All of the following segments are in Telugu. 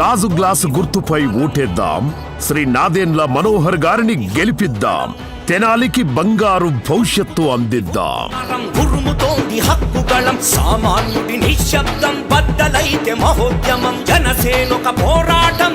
గాజు గ్లాసు గుర్తుపై ఓటేద్దాం. శ్రీ నాదేండ్ల మనోహర్ గారిని గెలిపిద్దాం. తెనాలికి బంగారు భవిష్యత్తు అందిద్దాం. అరం ఉరుముతోంది హక్కుగళం. సామాన్యుడి నిశ్శబ్దం బద్దలైతే మహోద్యమం. జనసేనొక పోరాటం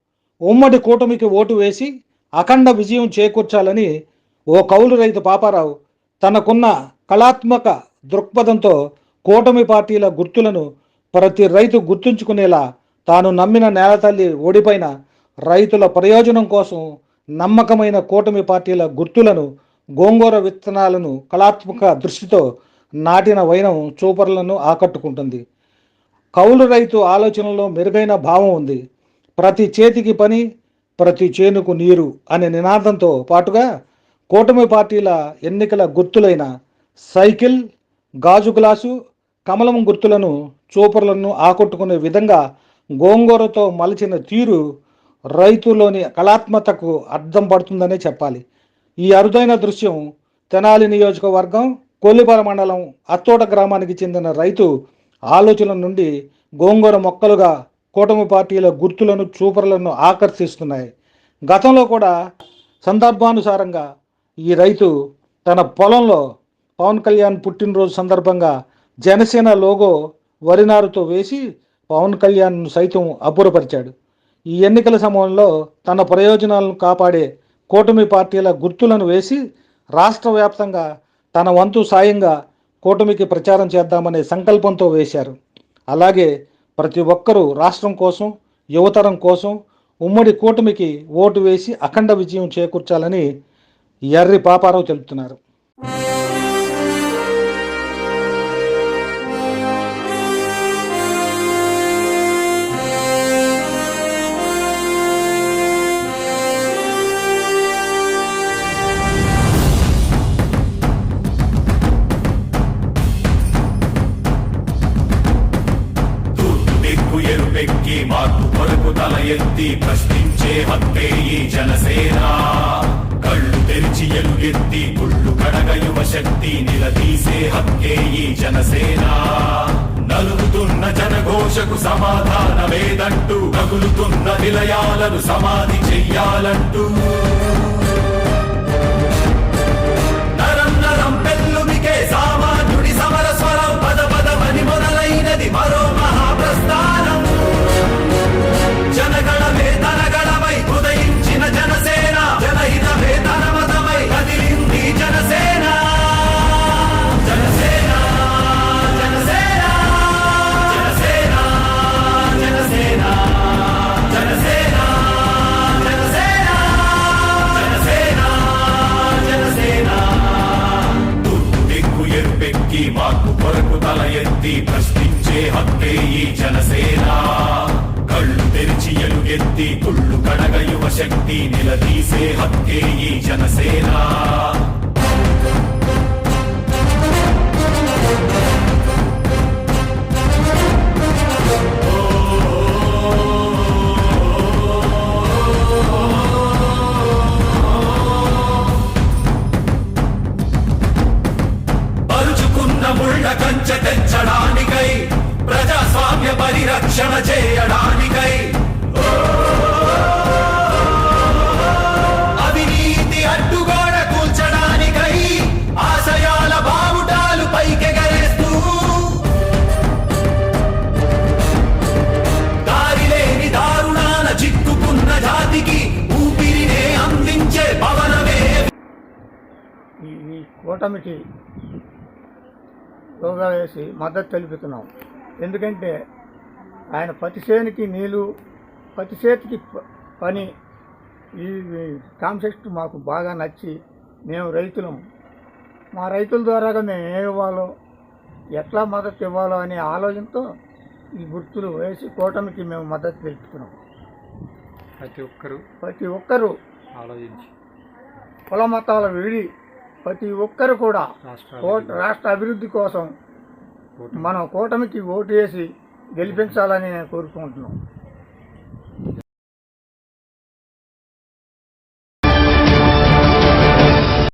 ఉమ్మడి కూటమికి ఓటు వేసి అఖండ విజయం చేకూర్చాలని ఓ కౌలు రైతు పాపారావు తనకున్న కళాత్మక దృక్పథంతో కూటమి పార్టీల గుర్తులను ప్రతి రైతు గుర్తుంచుకునేలా తాను నమ్మిన నేలతల్లి ఓడిపోయిన రైతుల ప్రయోజనం కోసం నమ్మకమైన కూటమి పార్టీల గుర్తులను గోంగూర విత్తనాలను కళాత్మక దృష్టితో నాటిన వైనం చూపర్లను ఆకట్టుకుంటుంది. కౌలు రైతు ఆలోచనలో మెరుగైన భావం ఉంది. ప్రతి చేతికి పని ప్రతి చేనుకు నీరు అనే నినాదంతో పాటుగా కూటమి పార్టీల ఎన్నికల గుర్తులైన సైకిల్ గాజు గ్లాసు కమలం గుర్తులను చూపర్లను ఆకట్టుకునే విధంగా గోంగూరతో మలిచిన తీరు రైతులోని కళాత్మతకు అర్థం పడుతుందనే చెప్పాలి. ఈ అరుదైన దృశ్యం తెనాలి నియోజకవర్గం కొల్లిపాల మండలం అత్తోట గ్రామానికి చెందిన రైతు ఆలోచన నుండి గోంగూర మొక్కలుగా కూటమి పార్టీల గుర్తులను చూపరలను ఆకర్షిస్తున్నాయి. గతంలో కూడా సందర్భానుసారంగా ఈ రైతు తన పొలంలో పవన్ కళ్యాణ్ పుట్టినరోజు సందర్భంగా జనసేన లోగో వరినారుతో వేసి పవన్ కళ్యాణ్ సైతం అబ్బురపరిచాడు ఈ ఎన్నికల సమయంలో తన ప్రయోజనాలను కాపాడే కూటమి పార్టీల గుర్తులను వేసి రాష్ట్ర వ్యాప్తంగా తన వంతు సాయంగా కూటమికి ప్రచారం చేద్దామనే సంకల్పంతో వేశారు. అలాగే ప్రతి ఒక్కరూ రాష్ట్రం కోసం యువతరం కోసం ఉమ్మడి కూటమికి ఓటు వేసి అఖండ విజయం చేకూర్చాలని ఎర్రి పాపారావు తెలుపుతున్నారు దిక్కు మార్పు కొరకు తల ఎత్తి ప్రశ్నించే హక్కే ఈ జనసేన. కళ్ళు తెరిచి ఎలుగెత్తి గుళ్ళు కడగ యువ శక్తి నిలదీసే హక్కే ఈ జనసేన. నలుగుతున్న జనఘోషకు సమాధానమేదంటూ కగులుతున్న నిలయాలను సమాధి చెయ్యాలంటూ. శాంతి ప్రశ్నించే హక్కే ఈ జనసేన. కళ్ళు తెరిచి ఎలుగెత్తి కుళ్ళు కడగ యువ శక్తి నిలదీసే హక్కే ఈ జనసేన. ముళ్ళ కంచె తెచ్చడానికై ప్రజాస్వామ్య పరిరక్షణ చేయడానికై. అవినీతి అడ్డుగోడ కూల్చడానికై ఆశయాల బావుటాలు పైకెగరేస్తూ. దారిలేని దారుణాల చిక్కుకున్న జాతికి ఊపిరినే అందించే పవనమే ఈ కూటమికి యోగా వేసి మద్దతు తెలుపుతున్నాం. ఎందుకంటే ఆయన ప్రతి చేనికి నీళ్ళు ప్రతి చేతికి ప- పని ఈ కాన్సెప్ట్ మాకు బాగా నచ్చి మేము రైతులం. మా రైతుల ద్వారాగా మేము ఏమి ఇవ్వాలో ఎట్లా మద్దతు ఇవ్వాలో అనే ఆలోచనతో ఈ గుర్తులు వేసి కూటమికి మేము మద్దతు తెలుపుతున్నాం. ప్రతి ఒక్కరూ ప్రతి ఒక్కరూ ఆలోచించి కుల మతాల వీడి ప్రతి ఒక్కరు కూడా రాష్ట్ర అభివృద్ధి కోసం మనం కూటమికి ఓటు వేసి గెలిపించాలని నేను కోరుకుంటున్నాం.